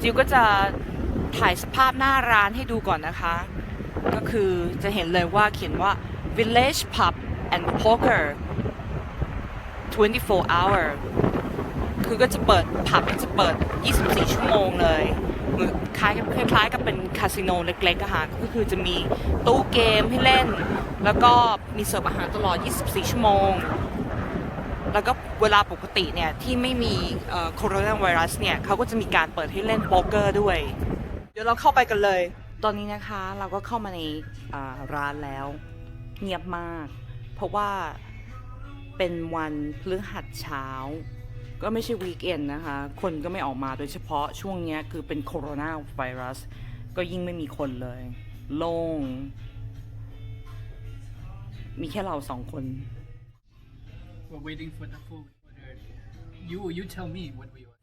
จิวก็จะถ่ายสภาพหน้าร้านให้ดูก่อนนะคะ ก็คือจะเห็นเลยว่าเขียนว่า village pub and poker 24 hour คือก็จะเปิดผับก็จะเปิด 24 ชั่วโมงเลยเหมือนคล้ายคล้ายๆกับเป็นคาสิโนเล็กๆอะค่ะก็คือจะมีตู้เกมให้เล่น แล้วก็มีเสิร์ฟอาหารตลอด 24 ชั่วโมง แล้วก็เวลาปกติเนี่ยที่ไม่มีโคโรนาไวรัสเนี่ยเขาก็จะมีการเปิดให้เล่นโป๊กเกอร์ด้วย เดี๋ยวเราเข้าไปกันเลย ตอนนี้นะคะเราก็เข้ามาในร้านแล้ว เงียบมาก เพราะว่าเป็นวันพฤหัสเช้า ก็ไม่ใช่วีคเอนนะคะ คนก็ไม่ออกมาโดยเฉพาะช่วงนี้คือเป็นโคโรนาไวรัส ก็ยิ่งไม่มีคนเลย โล่ง มีแค่เราสองคน We're waiting for the food. You you tell me what we want.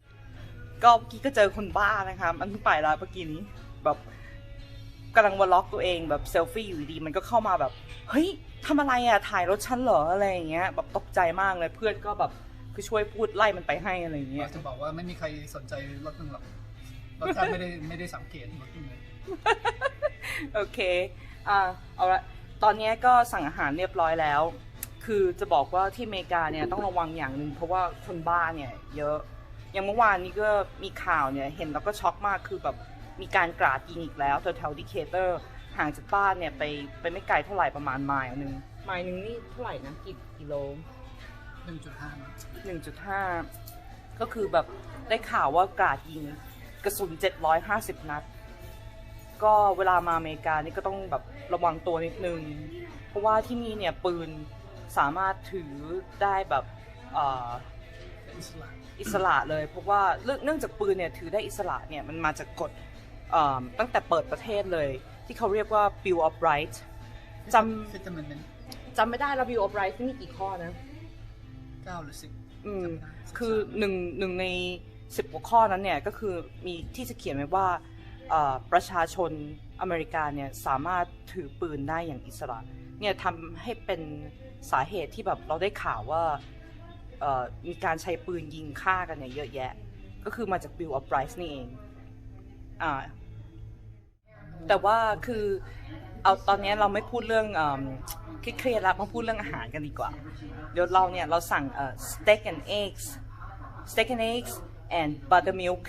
ก็เมื่อกี้ก็เจอคนบ้านะคะมันเพิ่งไปแล้วเมื่อกี้นี้แบบกำลังวอลล็อกตัวเองแบบเซลฟี่อยู่ดีๆมันก็เข้ามาแบบ เฮ้ยทำอะไรอะถ่ายรถฉันเหรออะไรอย่างเงี้ยแบบตกใจมากเลยเพื่อนก็แบบคือช่วยพูดไล่มันไปให้อะไรอย่างเงี้อยยากจะบอกว่าไม่มีใครสนใจรถมึงหรอกรถแทบไม่ได้ไม่ได้สังเกตรถมึงเลยโอเคอ่าเอาละตอนนี้ก็สั่งอาหารเรียบร้อยแล้ว คือจะบอกว่าที่อเมริกาเนี่ยต้องระวังอย่างหนึ่งเพราะว่าคนบ้าเนี่ยเยอะ อย่างเมื่อวานนี้ก็มีข่าวเนี่ยเห็นแล้วก็ช็อกมากคือแบบมีการกราดยิงอีกแล้วแถวๆดิเคเตอร์ห่างจากบ้านเนี่ยไปไปไม่ไกลเท่าไหร่ประมาณไมล์หนึ่งไมล์หนึ่งนี่เท่าไหร่นะกี่กิโลหนึ่งจุดห้า1.5ก็คือแบบได้ข่าวว่ากราดยิงกระสุน750นัด ก็เวลามาอเมริกานี่ก็ต้องแบบระวังตัวนิดนึง เพราะว่าที่นี่เนี่ยปืน สามารถถือได้แบบเอ่ออิสระอิสระเลยเพราะว่าเรื่องเนื่องจากปืนเนี่ยถือได้อิสระเนี่ยมันมาจากกฎเอ่อตั้งแต่เปิดประเทศเลย ที่เขาเรียกว่า Bill of Rights จฟิตามินเป็นำจำไม่ได้แล้ว Bill of Rights นี่มีกี่ข้อนะเก้าหรือสิบอืมจำไม่ได้คือหนึ่งหนึ่งในสิบกว่าข้อนั้นเนี่ยก็คือมีที่จะเขียนไว้ว่าเอ่อประชาชนอเมริกาเนี่ยสามารถถือปืนได้อย่างอิสระเนี่ยทำให้เป็น สาเหตุที่แบบเราได้ข่าวว่ามีการใช้ปืนยิงฆ่ากันเนี่ยเยอะแยะ ก็คือมาจาก Bill of Rights นี่เองอ่าแต่ว่าคือเอาตอนนี้เราไม่พูดเรื่องอืมเครียดแล้วมาพูดเรื่องอาหารกันดีกว่า เดี๋ยวเราเนี่ยเราสั่งเอ่อ steak and eggs steak and eggs and buttermilk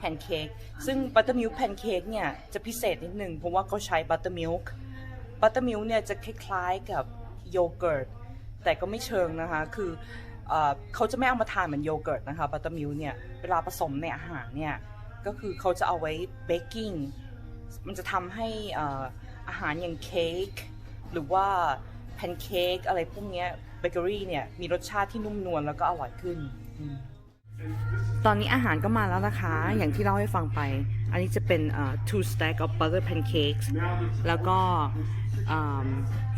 pancake ซึ่ง buttermilk pancake เนี่ยจะพิเศษนิดนึงเพราะว่าเขาใช้ buttermilk buttermilk เนี่ยจะคล้ายๆกับ โยเกิร์ตแต่ก็ไม่เชิงนะคะ คือเอเขาจะไม่เอามาทานเหมือนโยเกิร์ตนะคะ buttermilk เนี่ยเวลาผสมในอาหารเนี่ยก็คือเขาจะเอาไว้ baking มันจะทำให้อาหารอย่างเค้กหรือว่าแพนเค้กอะไรพวกนี้เบเกอรี่เนี่ยมีรสชาติที่นุ่มนวลแล้วก็อร่อยขึ้น ตอนนี้อาหารก็มาแล้วนะคะ อย่างที่เล่าให้ฟังไป อันนี้จะเป็น two stack of butter pancakes แล้วก็ อืม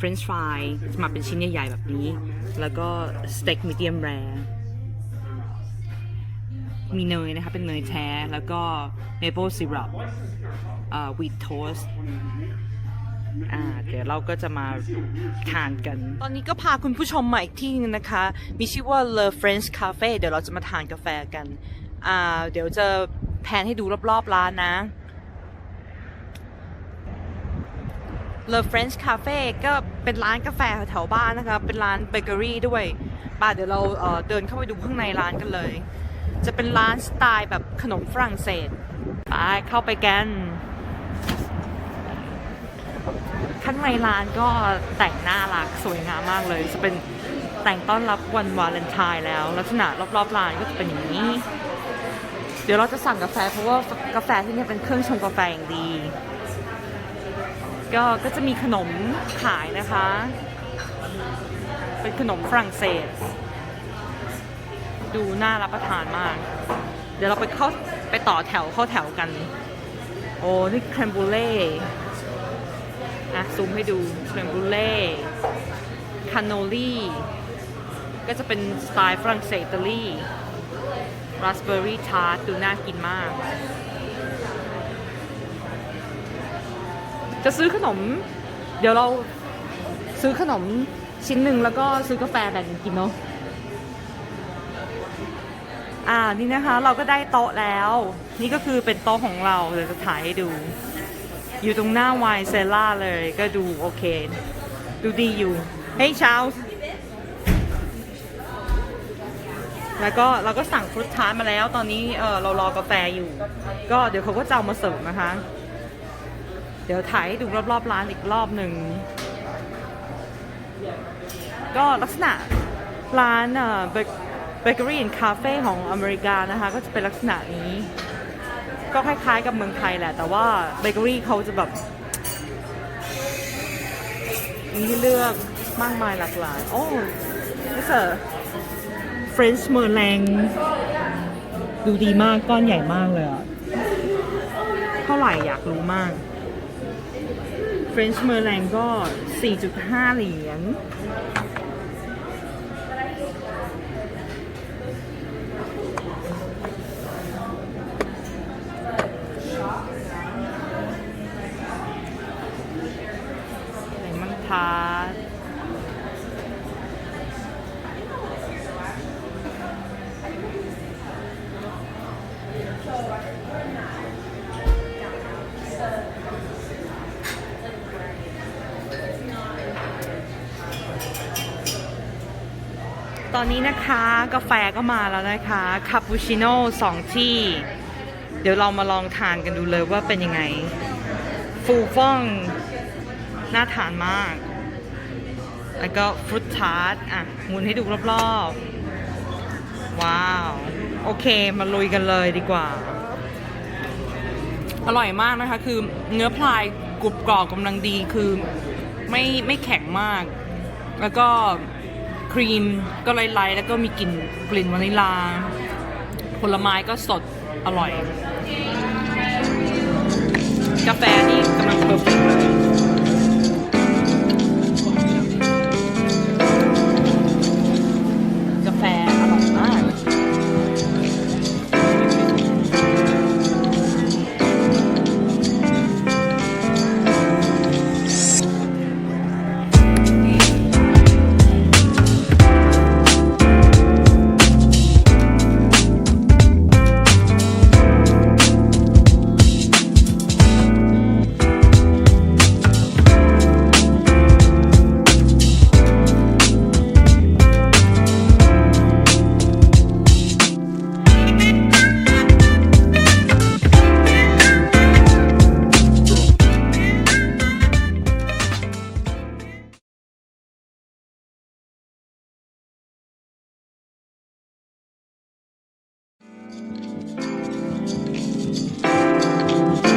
french fry จะมาเป็นชิ้นใหญ่ๆแบบนี้ แล้วก็ steak medium rare มีเนยนะคะเป็นเนยแท้ แล้วก็ maple syrup เอ่อ wheat toast อ่าเดี๋ยวเราก็จะมาทานกัน ตอนนี้ก็พาคุณผู้ชมมาอีกที่นึงนะคะ มีชื่อว่า Le French Cafe เดี๋ยวเราจะมาทานกาแฟกัน อ่า เดี๋ยวจะแพนให้ดูรอบๆร้านนะ Le French Cafe ก็เป็นร้านกาแฟแถวบ้านนะคะ เป็นร้านเบเกอรี่ด้วยป่ะเดี๋ยวเราเเดินเข้าไปดูข้างในร้านกันเลย จะเป็นร้านสไตล์แบบขนมฝรั่งเศสไปเข้าไปกันข้างในร้านก็แต่งน่ารักสวยงามมากเลย จะเป็นแต่งต้อนรับวันวาเลนไทน์แล้ว ลักษณะรอบๆร้านก็จะเป็นอย่างนี้ เดี๋ยวเราจะสั่งกาแฟเพราะว่ากาแฟที่นี่เป็นเครื่องชงกาแฟอย่างดี ก็ก็จะมีขนมขายนะคะ เป็นขนมฝรั่งเศส ดูน่ารับประทานมาก เดี๋ยวเราไปเข้าไปต่อแถวเข้าแถวกัน โอ้ นี่แครมบูเล่อะซูมให้ดูแครมบูเล่คานโนลี่ก็จะเป็นสไตล์ฝรั่งเศสอิตาลีราสเบอร์รี่ทาร์ตดูน่ากินมาก จะซื้อขนม เดี๋ยวเราซื้อขนมชิ้นหนึ่งแล้วก็ซื้อกาแฟแบ่งกินเนาะอ่านี่นะคะเราก็ได้โต๊ะแล้ว นี่ก็คือเป็นโต๊ะของเราเดี๋ยวจะถ่ายให้ดู อยู่ตรงหน้าไวน์เซล่าเลยก็ดูโอเค ดูดีอยู่ เฮ้ยชาวแล้วก็เราก็สั่งฟรุตทาร์ตมาแล้ว ตอนนี้เออเรารอกาแฟอยู่ ก็เดี๋ยวเขาก็จะเอามาเสิร์ฟนะคะ เดี๋ยวถ่ายให้ดูรอบๆร้านอีกรอบหนึ่ง ก็ลักษณะร้านเอ่อเบเกอรี่คาเฟ่ของอเมริกานะคะ ก็จะเป็นลักษณะนี้ ก็คล้ายๆกับเมืองไทยแหละ แต่ว่าเบเกอรี่เขาจะแบบมีให้เลือกมากมายหลากหลาย โอ้นี่เสอ French m e r l a n ดูดีมากก้อนใหญ่มากเลยอะเท่าไหร่อยากรู้มาก French m e r l a n ก็ 4.5 เหรียญเลมอนทา ตอนนี้นะคะกาแฟก็มาแล้วนะคะคาปูชิโน่สองที่ เดี๋ยวเรามาลองทานกันดูเลยว่าเป็นยังไง ฟูฟ่อง น่าทานมาก แล้วก็ฟรุตทาร์ตอะหมุนให้ดูรอบๆ ว้าว โอเค มาลุยกันเลยดีกว่า อร่อยมากนะคะ คือเนื้อพลายกรุบกรอบกำลังดีคือไม่ไม่แข็งมาก แล้วก็ ครีมก็ไล่ๆแล้วก็มีกลิ่นกลิ่นวานิลา ผลไม้ก็สดอร่อย กาแฟนี่กำลังเพอร์เฟก thank you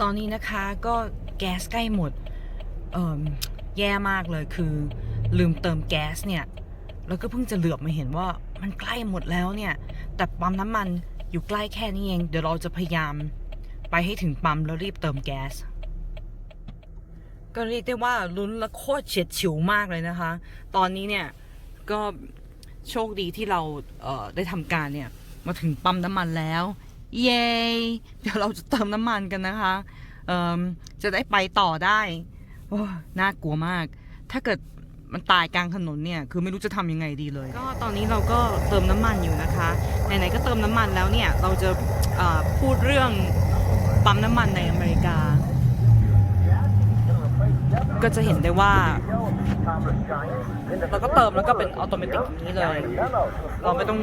ตอนนี้นะคะก็แก๊สใกล้หมดแย่มากเลยคือ ลืมเติมแก๊สเนี่ย แล้วก็เพิ่งจะเหลือบมาเห็นว่ามันใกล้หมดแล้วเนี่ย แต่ปั๊มน้ำมันอยู่ใกล้แค่นี้เอง เดี๋ยวเราจะพยายามไปให้ถึงปั๊มแล้วรีบเติมแก๊ส ก็เรียกได้ว่าลุ้นและโคตรเฉียดฉิวมากเลยนะคะ ตอนนี้เนี่ยก็โชคดีที่เราเได้ทำการเนี่ยมาถึงปั๊มน้ำมันแล้ว เย้เดี๋ยวเราจะเติมน้ำมันกันนะคะเอ่มจะได้ไปต่อได้โอ้น่ากลัวมาก ถ้าเกิดมันตายกลางถนนเนี่ย คือไม่รู้จะทำยังไงดีเลย ก็ตอนนี้เราก็เติมน้ำมันอยู่นะคะ ไหนๆก็เติมน้ำมันแล้วเนี่ย เราจะอ่อพูดเรื่องปั๊มน้ำมันในอเมริกา ก็จะเห็นได้ว่า เราก็เติมแล้วก็เป็นออโตเมติกอย่างนี้เลย เราไม่ต้อง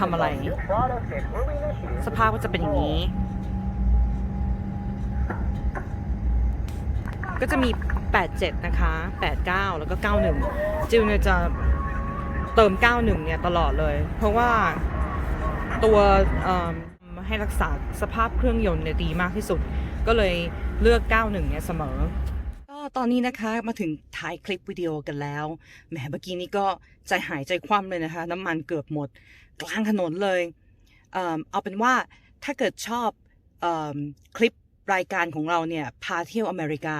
ทำอะไร สภาพก็จะเป็นอย่างนี้ ก็จะมี 87 นะคะ 89 แล้วก็ 91 จิวเนี่ยจะเติม 91 เนี่ยตลอดเลย เพราะว่าตัวให้รักษาสภาพเครื่องยนต์เนี่ยดีมากที่สุด ก็เลยเลือก 91 เนี่ยเสมอ ตอนนี้นะคะมาถึงท้ายคลิปวิดีโอกันแล้ว แหมเมื่อกี้นี้ก็ใจหายใจคว่ำเลยนะคะ น้ำมันเกือบหมด กลางถนนเลยเอิ่มเอาเป็นว่าถ้าเกิดชอบอคลิปรายการของเราเนี่ย พาเที่ยวอเมริกา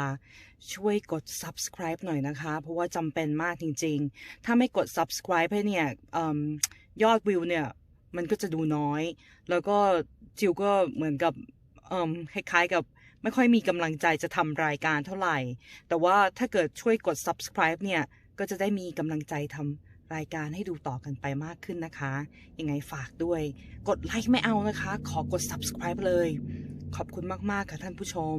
ช่วยกด subscribe หน่อยนะคะ เพราะว่าจำเป็นมากจริง ๆ ถ้าไม่กด subscribe ให้เนี่ยเอิ่มยอดวิวเนี่ย มันก็จะดูน้อย แล้วก็จิวก็เหมือนกับคล้ายๆกับ ไม่ค่อยมีกำลังใจจะทำรายการเท่าไหร่ แต่ว่าถ้าเกิดช่วยกด subscribe เนี่ย ก็จะได้มีกำลังใจทำรายการให้ดูต่อกันไปมากขึ้นนะคะ ยังไงฝากด้วย กดไลค์ไม่เอานะคะ ขอกด subscribe เลย ขอบคุณมาก ๆ ค่ะท่านผู้ชม